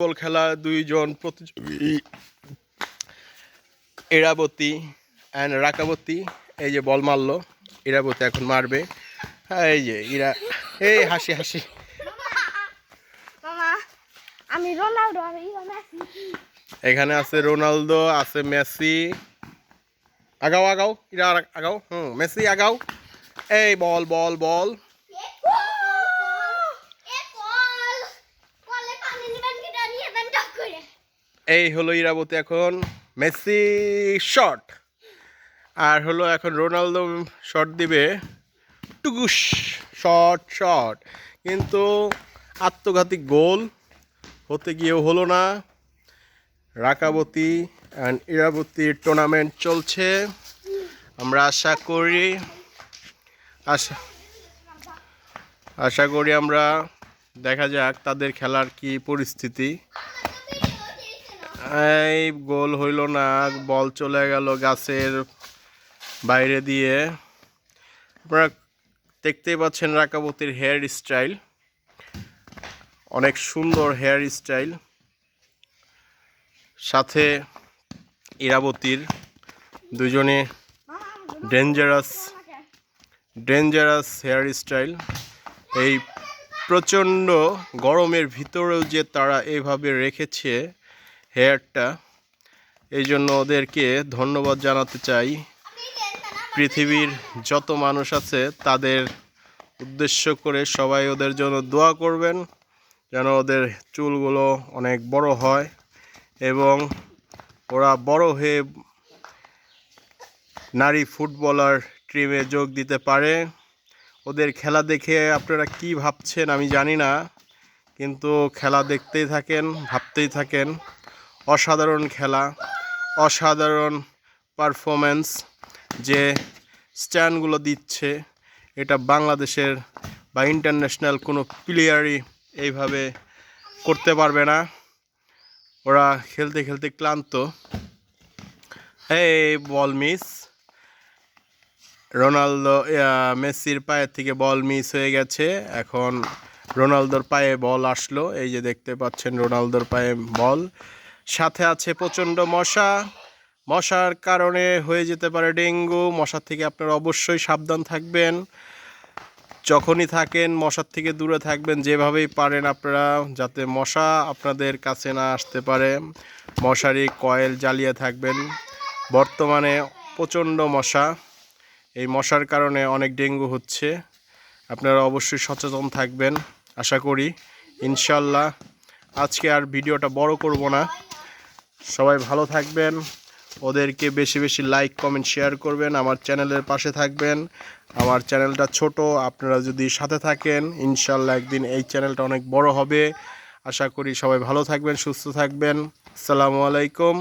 Football খেলা দুইজন প্রতিযোগী। এরাবতী অ্যান্ড রাকাবতী এই যে বল মারলো ইরাবতী এখন মারবে। হ্যাঁ এই যে ইরা এই হাসি হাসি। আমি মেসি। এখানে আছে রোনালদো আছে মেসি। আগাও আগাও ইরা আগাও। হুম মেসি আগাও। এই বল বল বল। এই হলো ইরাবতী এখন মেসি শট। আর হলো এখন রোনালদো শট দিবে। টুকুস, শট শট। কিন্তু আত্মঘাতী গোল হতে গিয়েও হলো না। রাকাবতী অ্যান্ড ইরাবতীর টুর্নামেন্ট চলছে। আমরা আশা করি, আশা আশা করি আমরা দেখা যাক তাদের খেলার কি পরিস্থিতি। এই গোল হইল না, বল চলে গেল গাছের বাইরে দিয়ে। আপনারা দেখতেই পাচ্ছেন রাকাবতীর হেয়ার স্টাইল অনেক সুন্দর হেয়ার স্টাইল সাথে ইরাবতীর দুজনে ডেঞ্জারাস ডেঞ্জারাস হেয়ার স্টাইল এই প্রচণ্ড গরমের ভিতরেও যে তারা এভাবে রেখেছে হেয়ারটা এই জন্য ওদেরকে ধন্যবাদ জানাতে চাই। পৃথিবীর যত মানুষ আছে, তাদের উদ্দেশ্য করে সবাই ওদের জন্য দোয়া করবেন, যেন ওদের চুলগুলো অনেক বড় হয় এবং ওরা বড় হয়ে নারী ফুটবলার টিমে যোগ দিতে পারে। ওদের খেলা দেখে আপনারা কি ভাবছেন আমি জানি না, কিন্তু খেলা দেখতেই থাকেন, ভাবতেই থাকেন। অসাধারণ খেলা, অসাধারণ পারফরমেন্স যে স্ট্যান্ডগুলো দিচ্ছে, এটা বাংলাদেশের বা ইন্টারন্যাশনাল কোনো প্লেয়ারই এইভাবে করতে পারবে না। ওরা খেলতে খেলতে ক্লান্ত। এই বল মিস রোনালদো মেসির পায়ের থেকে বল মিস হয়ে গেছে। এখন রোনালদোর পায়ে বল আসলো। এই যে দেখতে পাচ্ছেন রোনালদোর পায়ে বল সাথে আছে প্রচণ্ড মশা। মশার কারণে হয়ে যেতে পারে ডেঙ্গু। মশার থেকে আপনারা অবশ্যই সাবধান থাকবেন। যখনই থাকেন, মশার থেকে দূরে থাকবেন, যেভাবেই পারেন আপনারা, যাতে মশা আপনাদের কাছে না আসতে পারে। মশারি, কয়েল জ্বালিয়ে থাকবেন। বর্তমানে প্রচণ্ড মশা। এই মশার কারণে অনেক ডেঙ্গু হচ্ছে। আপনারা অবশ্যই সচেতন থাকবেন। আশা করি, ইনশাল্লাহ, আজকে আর ভিডিওটা বড় করব না। সবাই ভালো থাকবেন। ওদেরকে বেশি বেশি লাইক কমেন্ট শেয়ার করবেন। আমার চ্যানেলের পাশে থাকবেন। আমার চ্যানেলটা ছোট, আপনারা যদি সাথে থাকেন ইনশাল্লাহ একদিন এই চ্যানেলটা অনেক বড় হবে। আশা করি সবাই ভালো থাকবেন, সুস্থ থাকবেন। আসসালামু আলাইকুম।